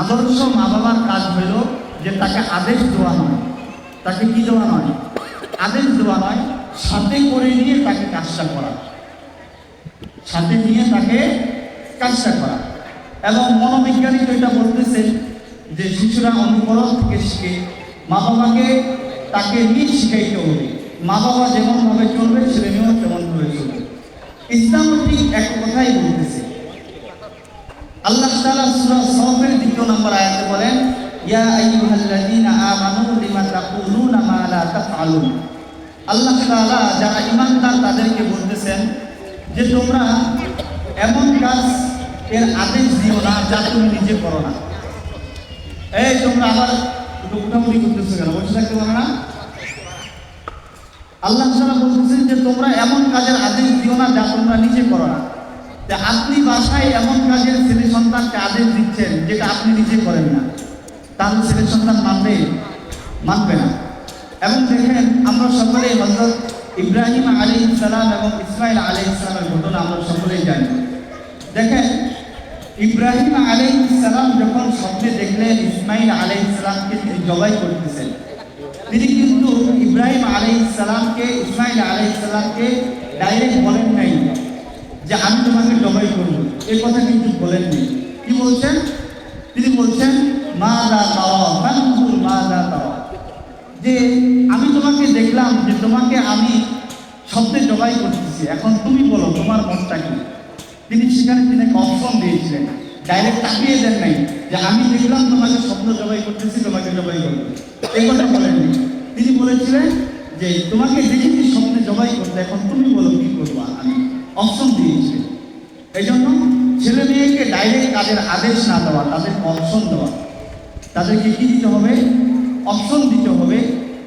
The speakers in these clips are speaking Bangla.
আদর্শ মা বাবার কাজ হইল যে তাকে আদেশ দেওয়া নয় তাকে কি দেওয়া নয় আদেশ দেওয়া নয় সাথে করে নিয়ে তাকে কাজটা করা। সাথে নিয়ে তাকে কাজটা করা। এবং মনোবিজ্ঞানী এটা বলতেছেন যে শিশুরা অনুকরণ থেকে শিখে মা বাবাকে তাকে নিয়ে শিখাইতে হবে। মা বাবা যেমনভাবে চলবে ছেলে মেয়েও তেমনভাবে চলবে। ইসলাম ঠিক এক কথাই বলতেছে। আল্লাহ সূরা নম্বর আয়াতে বলেন, ইয়া আইয়ুহাল্লাযীনা আমানু লিমা তাকুলুনা মা লা তাফআলুন? আল্লাহ তাআলা যারা ঈমানদার, তাদেরকে বলতেছেন যে, তোমরা এমন কাজ এর আদেশ দিও না যা তুমি নিজে করো না। এই, তোমরা আবার উঠাউঠি করতেছো কেন? বসে থাকতে পারো না? আল্লাহ বলতেছেন যে, তোমরা এমন কাজের আদেশ দিও না যা তোমরা নিজে করো না। আপনি বাসায় এমন কাজের ছেলে সন্তানকে আদেশ দিচ্ছেন যেটা আপনি নিজে করেন না? তাহলে ছেলে সন্তান মানবে? মানবে না। এবং দেখেন, আমরা সকলেই হজরত ইব্রাহিম আলী ইসলাম এবং ইসমাইল আলী ইসলামের ঘটনা আমরা সকলেই জানি। দেখেন, ইব্রাহিম আলী ইসলাম যখন স্বপ্নে দেখলেন, ইসমাইল আলী ইসলামকে তিনি জবাই করতেছেন। তিনি কিন্তু ইব্রাহিম আলী ইসলামকে ইসমাইল আলী ইসলামকে ডাইরেক্ট বলেন নাই। যে আমি তোমাকে জবাই করব। এই কথা কিন্তু বলেননি। কি বলছেন? তিনি বলছেন মা দা তাওয়া মা দা তাওয়া। যে আমি তোমাকে দেখলাম যে তোমাকে আমি শব্দে জবাই করতেছি। এখন তুমি বলো, তোমার মতটা কি? তিনি সেখানে তিনি অপশন দিয়েছিলেন। ডাইরেক্ট তাকিয়ে দেন নাই যে আমি দেখলাম তোমাকে শব্দ জবাই করতেছি, তোমাকে জবাই করব। এই কথা বলেননি। তিনি বলেছিলেন যে, তোমাকে দেখেছি স্বপ্নে জবাই করতে, এখন তুমি বলো কি করব আমি? অপশন দিয়েছে। এই জন্য ছেলে মেয়েকে ডাইরেক্ট তাদের আদেশ না দেওয়া, তাদের অপশন দেওয়া। তাদেরকে কী দিতে হবে? অপশন দিতে হবে,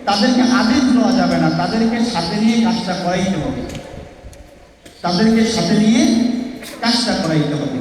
তাদেরকে আদেশ দেওয়া যাবে না, তাদেরকে সাথে নিয়ে কাজটা করাইতে হবে। তাদেরকে সাথে নিয়ে কাজটা করাইতে হবে।